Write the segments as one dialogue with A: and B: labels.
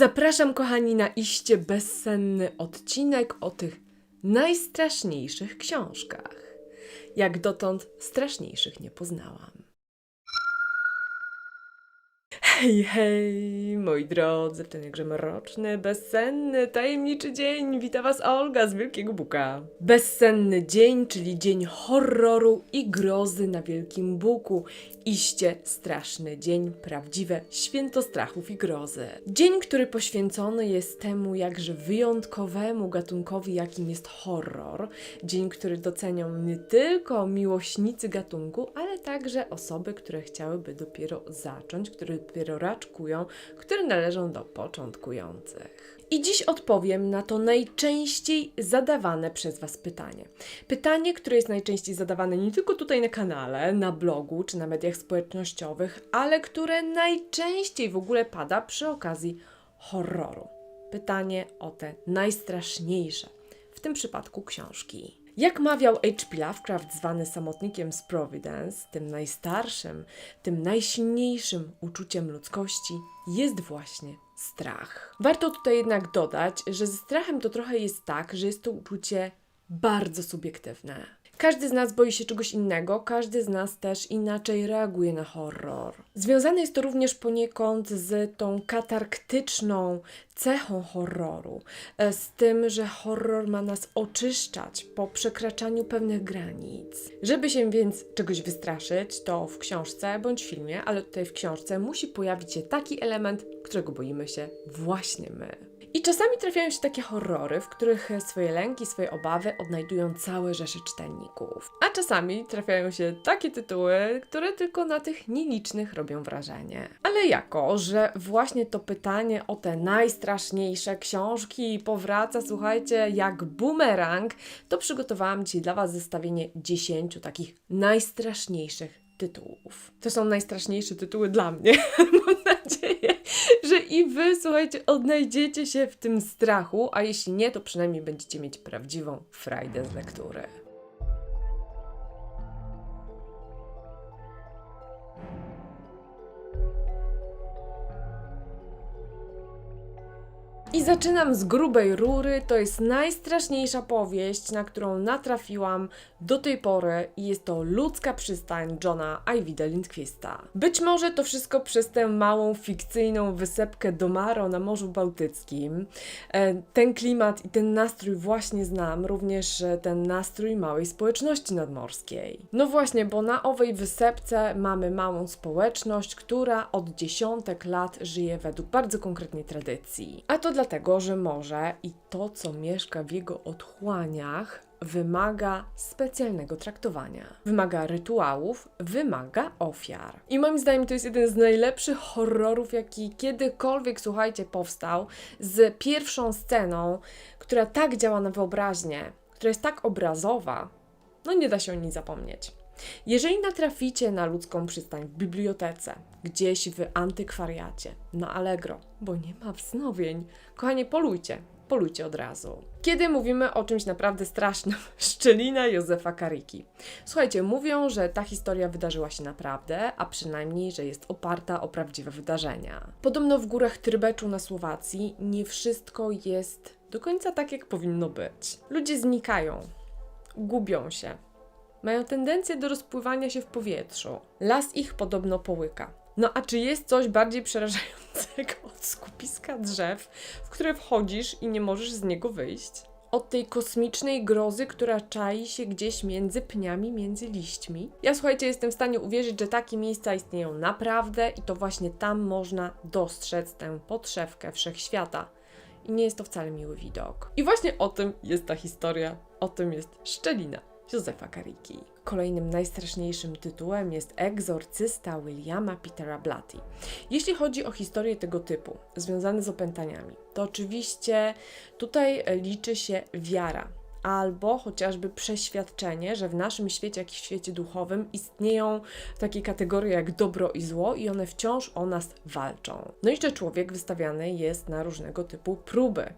A: Zapraszam, kochani, na iście bezsenny odcinek o tych najstraszniejszych książkach. Jak dotąd straszniejszych nie poznałam. Hej, hej, moi drodzy, ten jakże mroczny, bezsenny, tajemniczy dzień wita Was Olga z Wielkiego Buka. Bezsenny dzień, czyli dzień horroru i grozy na Wielkim Buku. Iście straszny dzień, prawdziwe święto strachów i grozy. Dzień, który poświęcony jest temu jakże wyjątkowemu gatunkowi, jakim jest horror. Dzień, który docenią nie tylko miłośnicy gatunku, ale także osoby, które chciałyby dopiero zacząć, które dopiero raczkują, które należą do początkujących. I dziś odpowiem na to najczęściej zadawane przez Was pytanie. Pytanie, które jest najczęściej zadawane nie tylko tutaj na kanale, na blogu czy na mediach społecznościowych, ale które najczęściej w ogóle pada przy okazji horroru. Pytanie o te najstraszniejsze, w tym przypadku książki. Jak mawiał H.P. Lovecraft, zwany samotnikiem z Providence, tym najstarszym, tym najsilniejszym uczuciem ludzkości jest właśnie strach. Warto tutaj jednak dodać, że ze strachem to trochę jest tak, że jest to uczucie bardzo subiektywne. Każdy z nas boi się czegoś innego, każdy z nas też inaczej reaguje na horror. Związane jest to również poniekąd z tą katarktyczną cechą horroru, e, z tym, że horror ma nas oczyszczać po przekraczaniu pewnych granic. Żeby się więc czegoś wystraszyć, to w książce bądź filmie, ale tutaj w książce musi pojawić się taki element, którego boimy się właśnie my. I czasami trafiają się takie horrory, w których swoje lęki, swoje obawy odnajdują całe rzesze czytelników. A czasami trafiają się takie tytuły, które tylko na tych nielicznych robią wrażenie. Ale jako, że właśnie to pytanie o te najstraszniejsze książki powraca, słuchajcie, jak bumerang, to przygotowałam Ci dla Was zestawienie 10 takich najstraszniejszych tytułów. To są najstraszniejsze tytuły dla mnie. Mam nadzieję, że i wy, słuchajcie, odnajdziecie się w tym strachu, a jeśli nie, to przynajmniej będziecie mieć prawdziwą frajdę z lektury. I zaczynam z grubej rury. To jest najstraszniejsza powieść, na którą natrafiłam do tej pory i jest to Ludzka przystań Johna Ajwida Lindquista. Być może to wszystko przez tę małą fikcyjną wysepkę Domaro na Morzu Bałtyckim. E, Ten klimat i ten nastrój właśnie znam, również e, ten nastrój małej społeczności nadmorskiej. No właśnie, bo na owej wysepce mamy małą społeczność, która od dziesiątek lat żyje według bardzo konkretnej tradycji. A to dlatego, że morze i to, co mieszka w jego otchłaniach, wymaga specjalnego traktowania. Wymaga rytuałów, wymaga ofiar. I moim zdaniem to jest jeden z najlepszych horrorów, jaki kiedykolwiek, słuchajcie, powstał, z pierwszą sceną, która tak działa na wyobraźnię, która jest tak obrazowa, no nie da się o niej zapomnieć. Jeżeli natraficie na ludzką przystań w bibliotece, gdzieś w antykwariacie, na Allegro, bo nie ma wznowień, kochanie, polujcie, polujcie od razu. Kiedy mówimy o czymś naprawdę strasznym, szczelina Józefa Kariki. Słuchajcie, mówią, że ta historia wydarzyła się naprawdę, a przynajmniej, że jest oparta o prawdziwe wydarzenia. Podobno w górach Trybeczu na Słowacji nie wszystko jest do końca tak, jak powinno być. Ludzie znikają, gubią się, mają tendencję do rozpływania się w powietrzu. Las ich podobno połyka. No a czy jest coś bardziej przerażającego od skupiska drzew, w które wchodzisz i nie możesz z niego wyjść? Od tej kosmicznej grozy, która czai się gdzieś między pniami, między liśćmi? Ja słuchajcie, jestem w stanie uwierzyć, że takie miejsca istnieją naprawdę i to właśnie tam można dostrzec tę podszewkę wszechświata. I nie jest to wcale miły widok. I właśnie o tym jest ta historia, o tym jest szczelina. Józefa Kariki. Kolejnym najstraszniejszym tytułem jest Egzorcysta Williama Petera Blatty. Jeśli chodzi o historię tego typu, związane z opętaniami, to oczywiście tutaj liczy się wiara, albo chociażby przeświadczenie, że w naszym świecie, jak i w świecie duchowym, istnieją takie kategorie jak dobro i zło i one wciąż o nas walczą. No i że człowiek wystawiany jest na różnego typu próby.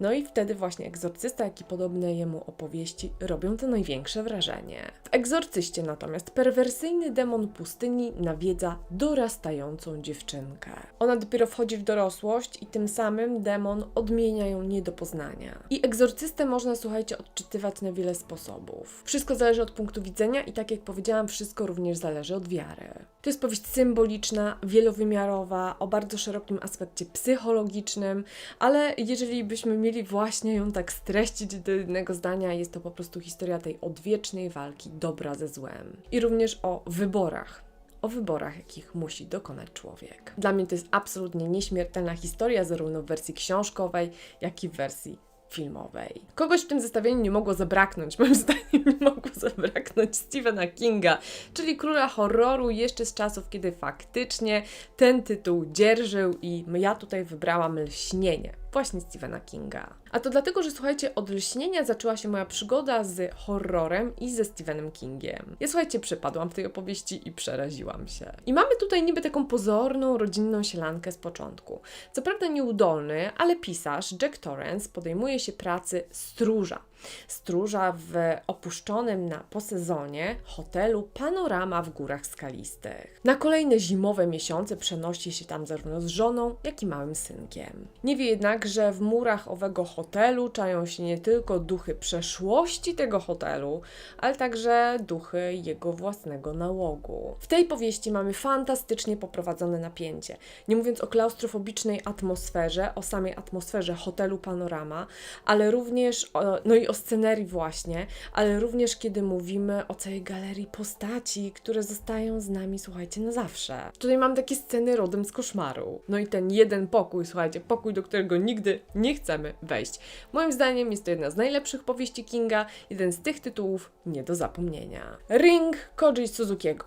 A: No i wtedy właśnie egzorcysta, jak i podobne jemu opowieści robią to największe wrażenie. W egzorcyście natomiast perwersyjny demon pustyni nawiedza dorastającą dziewczynkę. Ona dopiero wchodzi w dorosłość i tym samym demon odmienia ją nie do poznania. I egzorcystę można, słuchajcie, odczytywać na wiele sposobów. Wszystko zależy od punktu widzenia i tak jak powiedziałam, wszystko również zależy od wiary. To jest powieść symboliczna, wielowymiarowa, o bardzo szerokim aspekcie psychologicznym, ale jeżeli byśmy mieli właśnie ją tak streścić do jednego zdania, jest to po prostu historia tej odwiecznej walki dobra ze złem. I również o wyborach. O wyborach, jakich musi dokonać człowiek. Dla mnie to jest absolutnie nieśmiertelna historia, zarówno w wersji książkowej, jak i w wersji filmowej. Kogoś w tym zestawieniu nie mogło zabraknąć, moim zdaniem nie mogło zabraknąć Stephena Kinga, czyli króla horroru jeszcze z czasów, kiedy faktycznie ten tytuł dzierżył i ja tutaj wybrałam Lśnienie, właśnie Stephena Kinga. A to dlatego, że słuchajcie, od Lśnienia zaczęła się moja przygoda z horrorem i ze Stephenem Kingiem. Ja słuchajcie, przepadłam w tej opowieści i przeraziłam się. I mamy tutaj niby taką pozorną, rodzinną sielankę z początku. Co prawda nieudolny, ale pisarz Jack Torrance podejmuje się pracy stróża. Stróża w opuszczonym na posezonie hotelu Panorama w Górach Skalistych. Na kolejne zimowe miesiące przenosi się tam zarówno z żoną, jak i małym synkiem. Nie wie jednak, że w murach owego hotelu czają się nie tylko duchy przeszłości tego hotelu, ale także duchy jego własnego nałogu. W tej powieści mamy fantastycznie poprowadzone napięcie. Nie mówiąc o klaustrofobicznej atmosferze, o samej atmosferze hotelu Panorama, ale również o, no i o scenerii właśnie, ale również kiedy mówimy o całej galerii postaci, które zostają z nami, słuchajcie, na zawsze. Tutaj mam takie sceny rodem z koszmaru. No i ten jeden pokój, słuchajcie, pokój, do którego nigdy nie chcemy wejść. Moim zdaniem jest to jedna z najlepszych powieści Kinga, jeden z tych tytułów nie do zapomnienia. Ring Koji Suzukiego.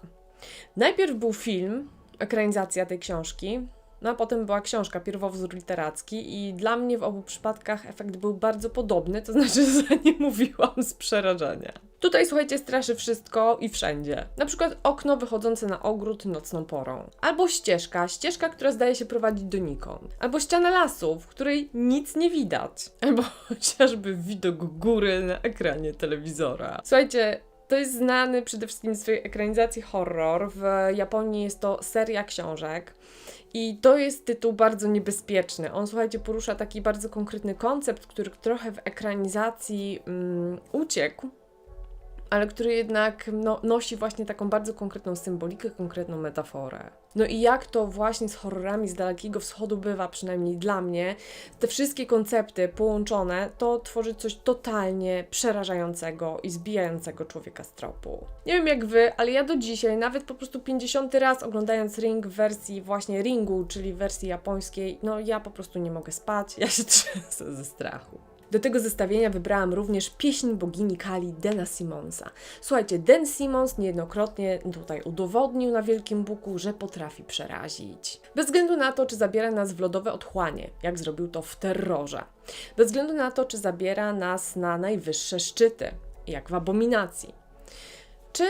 A: Najpierw był film, ekranizacja tej książki, no a potem była książka, pierwowzór literacki i dla mnie w obu przypadkach efekt był bardzo podobny, to znaczy, że nie mówiłam z przerażenia. Tutaj, słuchajcie, straszy wszystko i wszędzie. Na przykład okno wychodzące na ogród nocną porą. Albo ścieżka, ścieżka, która zdaje się prowadzić donikąd. Albo ściana lasu, w której nic nie widać. Albo chociażby widok góry na ekranie telewizora. Słuchajcie, to jest znany przede wszystkim z swojej ekranizacji horror. W Japonii jest to seria książek. I to jest tytuł bardzo niebezpieczny. On, słuchajcie, porusza taki bardzo konkretny koncept, który trochę w ekranizacji um, uciekł, ale który jednak no, nosi właśnie taką bardzo konkretną symbolikę, konkretną metaforę. No i jak to właśnie z horrorami z Dalekiego Wschodu bywa, przynajmniej dla mnie, te wszystkie koncepty połączone, to tworzy coś totalnie przerażającego i zbijającego człowieka z tropu. Nie wiem jak wy, ale ja do dzisiaj, nawet po prostu 50 raz oglądając Ring w wersji właśnie Ringu, czyli wersji japońskiej, no ja po prostu nie mogę spać, ja się trzęsę ze strachu. Do tego zestawienia wybrałam również pieśń bogini Kali Dena Simonsa. Słuchajcie, Den Simons niejednokrotnie tutaj udowodnił na Wielkim Buku, że potrafi przerazić. Bez względu na to, czy zabiera nas w lodowe otchłanie, jak zrobił to w terrorze. Bez względu na to, czy zabiera nas na najwyższe szczyty, jak w abominacji. Czy,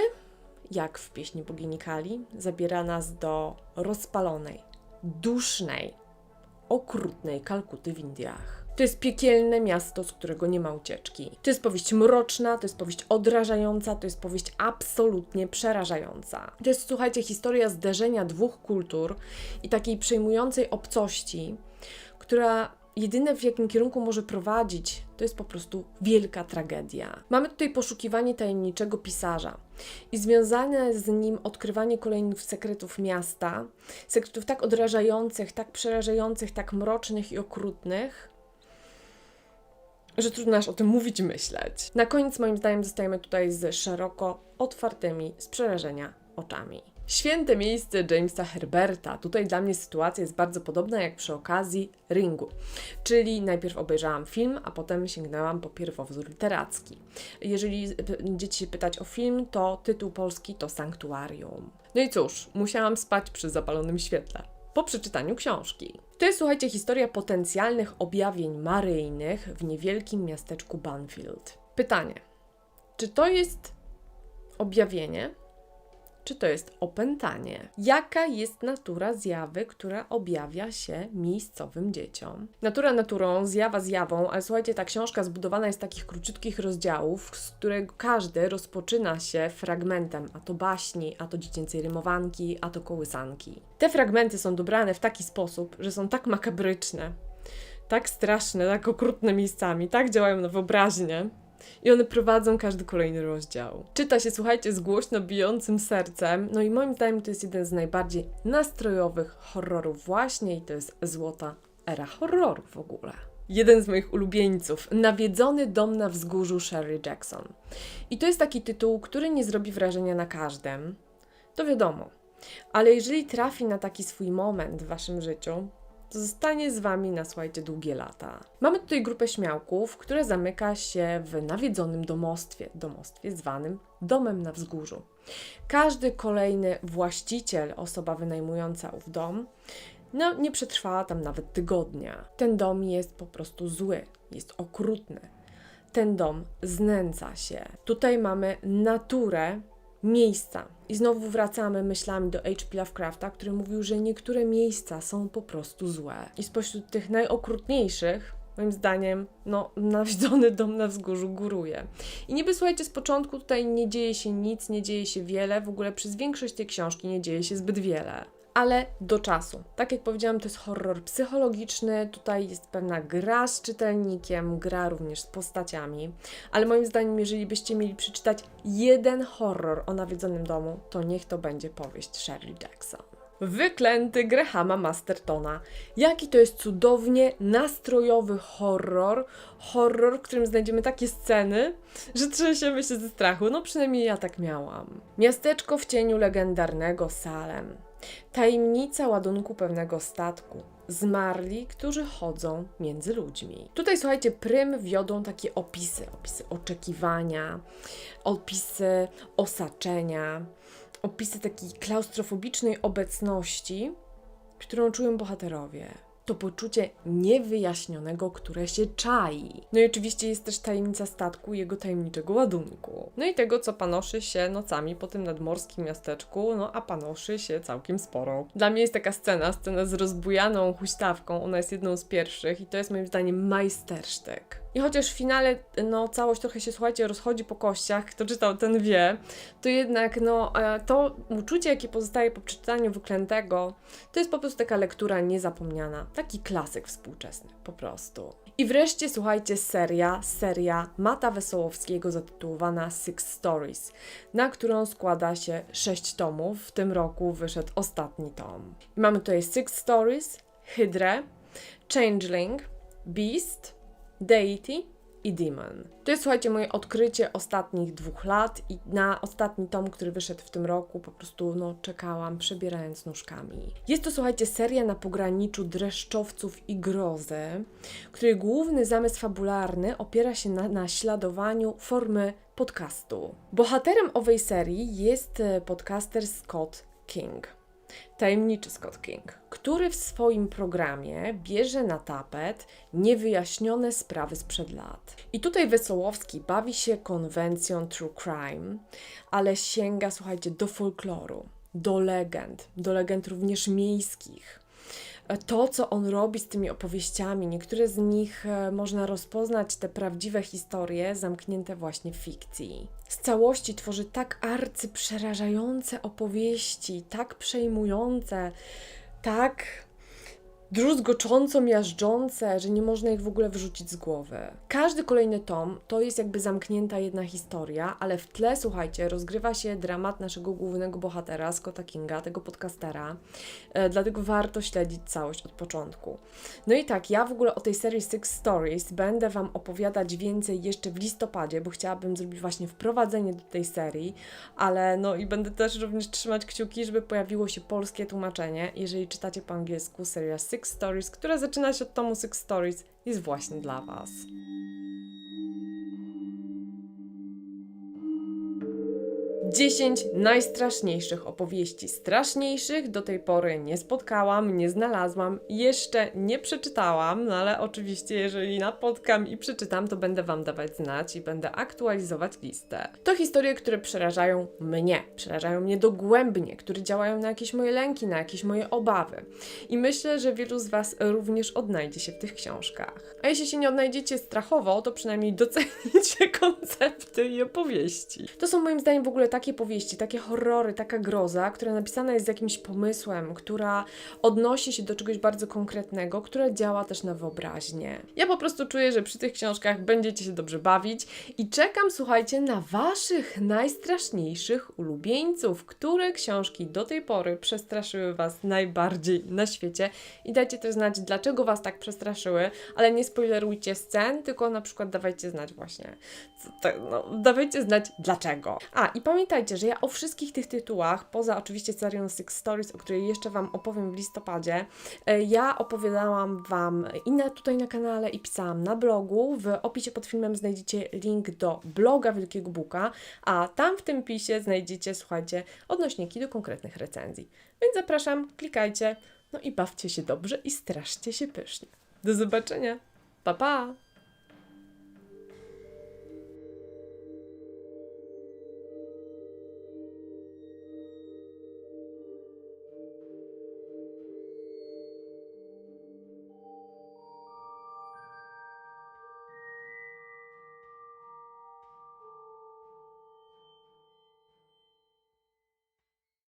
A: jak w pieśni bogini Kali, zabiera nas do rozpalonej, dusznej, okrutnej Kalkuty w Indiach. To jest piekielne miasto, z którego nie ma ucieczki. To jest powieść mroczna, to jest powieść odrażająca, to jest powieść absolutnie przerażająca. To jest, słuchajcie, historia zderzenia dwóch kultur i takiej przejmującej obcości, która jedyne w jakim kierunku może prowadzić, to jest po prostu wielka tragedia. Mamy tutaj poszukiwanie tajemniczego pisarza i związane z nim odkrywanie kolejnych sekretów miasta, sekretów tak odrażających, tak przerażających, tak mrocznych i okrutnych, że trudno aż o tym mówić i myśleć. Na koniec moim zdaniem zostajemy tutaj z szeroko otwartymi z przerażenia oczami. Święte miejsce Jamesa Herberta. Tutaj dla mnie sytuacja jest bardzo podobna jak przy okazji Ringu. Czyli najpierw obejrzałam film, a potem sięgnęłam po pierwowzór literacki. Jeżeli będziecie pytać o film, to tytuł polski to Sanktuarium. No i cóż, musiałam spać przy zapalonym świetle po przeczytaniu książki. To jest, słuchajcie, historia potencjalnych objawień maryjnych w niewielkim miasteczku Banfield. Pytanie: czy to jest objawienie, Czy to jest opętanie? Jaka jest natura zjawy, która objawia się miejscowym dzieciom? Natura naturą, zjawa zjawą, ale słuchajcie, ta książka zbudowana jest z takich króciutkich rozdziałów, z którego każdy rozpoczyna się fragmentem, a to baśni, a to dziecięcej rymowanki, a to kołysanki. Te fragmenty są dobrane w taki sposób, że są tak makabryczne, tak straszne, tak okrutne miejscami, tak działają na wyobraźnię, i one prowadzą każdy kolejny rozdział. Czyta się, słuchajcie, z głośno bijącym sercem. No i moim zdaniem to jest jeden z najbardziej nastrojowych horrorów właśnie i to jest złota era horroru w ogóle. Jeden z moich ulubieńców, Nawiedzony dom na wzgórzu Sherry Jackson. I to jest taki tytuł, który nie zrobi wrażenia na każdym. To wiadomo. Ale jeżeli trafi na taki swój moment w waszym życiu, zostanie z Wami na słuchajcie długie lata. Mamy tutaj grupę śmiałków, która zamyka się w nawiedzonym domostwie, domostwie zwanym domem na wzgórzu. Każdy kolejny właściciel, osoba wynajmująca ów dom, no, nie przetrwała tam nawet tygodnia. Ten dom jest po prostu zły, jest okrutny. Ten dom znęca się. Tutaj mamy naturę miejsca. I znowu wracamy myślami do H.P. Lovecrafta, który mówił, że niektóre miejsca są po prostu złe. I spośród tych najokrutniejszych, moim zdaniem, no, nawiedzony dom na wzgórzu góruje. I niby słuchajcie, z początku tutaj nie dzieje się nic, nie dzieje się wiele, w ogóle przez większość tej książki nie dzieje się zbyt wiele ale do czasu. Tak jak powiedziałam, to jest horror psychologiczny, tutaj jest pewna gra z czytelnikiem, gra również z postaciami, ale moim zdaniem, jeżeli byście mieli przeczytać jeden horror o nawiedzonym domu, to niech to będzie powieść Shirley Jackson. Wyklęty Grahama Mastertona. Jaki to jest cudownie nastrojowy horror. Horror, w którym znajdziemy takie sceny, że trzęsiemy się ze strachu. No przynajmniej ja tak miałam. Miasteczko w cieniu legendarnego Salem. Tajemnica ładunku pewnego statku. Zmarli, którzy chodzą między ludźmi. Tutaj słuchajcie, prym wiodą takie opisy, opisy oczekiwania, opisy osaczenia, opisy takiej klaustrofobicznej obecności, którą czują bohaterowie to poczucie niewyjaśnionego, które się czai. No i oczywiście jest też tajemnica statku jego tajemniczego ładunku. No i tego, co panoszy się nocami po tym nadmorskim miasteczku, no a panoszy się całkiem sporo. Dla mnie jest taka scena, scena z rozbujaną huśtawką, ona jest jedną z pierwszych i to jest moim zdaniem majstersztyk. I chociaż w finale no, całość trochę się, słuchajcie, rozchodzi po kościach, kto czytał, ten wie, to jednak no, e, to uczucie, jakie pozostaje po przeczytaniu Wyklętego, to jest po prostu taka lektura niezapomniana. Taki klasyk współczesny, po prostu. I wreszcie, słuchajcie, seria, seria Mata Wesołowskiego zatytułowana Six Stories, na którą składa się sześć tomów. W tym roku wyszedł ostatni tom. Mamy tutaj Six Stories, Hydrę, Changeling, Beast, Deity i Demon. To jest, słuchajcie, moje odkrycie ostatnich dwóch lat i na ostatni tom, który wyszedł w tym roku, po prostu no, czekałam, przebierając nóżkami. Jest to, słuchajcie, seria na pograniczu dreszczowców i grozy, której główny zamysł fabularny opiera się na naśladowaniu formy podcastu. Bohaterem owej serii jest e, podcaster Scott King tajemniczy Scott King, który w swoim programie bierze na tapet niewyjaśnione sprawy sprzed lat. I tutaj Wesołowski bawi się konwencją true crime, ale sięga, słuchajcie, do folkloru, do legend, do legend również miejskich to, co on robi z tymi opowieściami. Niektóre z nich e, można rozpoznać te prawdziwe historie zamknięte właśnie w fikcji. Z całości tworzy tak arcyprzerażające opowieści, tak przejmujące, tak druzgocząco miażdżące, że nie można ich w ogóle wyrzucić z głowy. Każdy kolejny tom to jest jakby zamknięta jedna historia, ale w tle, słuchajcie, rozgrywa się dramat naszego głównego bohatera, Scotta Kinga, tego podcastera, e, dlatego warto śledzić całość od początku. No i tak, ja w ogóle o tej serii Six Stories będę Wam opowiadać więcej jeszcze w listopadzie, bo chciałabym zrobić właśnie wprowadzenie do tej serii, ale no i będę też również trzymać kciuki, żeby pojawiło się polskie tłumaczenie. Jeżeli czytacie po angielsku, seria Six Six Stories, która zaczyna się od tomu Six Stories, jest właśnie dla Was. 10 najstraszniejszych opowieści. Straszniejszych do tej pory nie spotkałam, nie znalazłam, jeszcze nie przeczytałam, no ale oczywiście, jeżeli napotkam i przeczytam, to będę Wam dawać znać i będę aktualizować listę. To historie, które przerażają mnie, przerażają mnie dogłębnie, które działają na jakieś moje lęki, na jakieś moje obawy. I myślę, że wielu z Was również odnajdzie się w tych książkach. A jeśli się nie odnajdziecie strachowo, to przynajmniej docenicie koncepty i opowieści. To są moim zdaniem w ogóle takie powieści, takie horrory, taka groza, która napisana jest z jakimś pomysłem, która odnosi się do czegoś bardzo konkretnego, która działa też na wyobraźnię. Ja po prostu czuję, że przy tych książkach będziecie się dobrze bawić i czekam, słuchajcie, na Waszych najstraszniejszych ulubieńców, które książki do tej pory przestraszyły Was najbardziej na świecie i dajcie też znać, dlaczego Was tak przestraszyły, ale nie spoilerujcie scen, tylko na przykład dawajcie znać właśnie, te, no, dawajcie znać dlaczego. A i pamiętajcie, że ja o wszystkich tych tytułach, poza oczywiście serią Six Stories, o której jeszcze Wam opowiem w listopadzie, e, ja opowiadałam Wam i na, tutaj na kanale, i pisałam na blogu. W opisie pod filmem znajdziecie link do bloga Wielkiego Buka, a tam w tym pisie znajdziecie, słuchajcie, odnośniki do konkretnych recenzji. Więc zapraszam, klikajcie, no i bawcie się dobrze i straszcie się pysznie. Do zobaczenia. Pa, pa!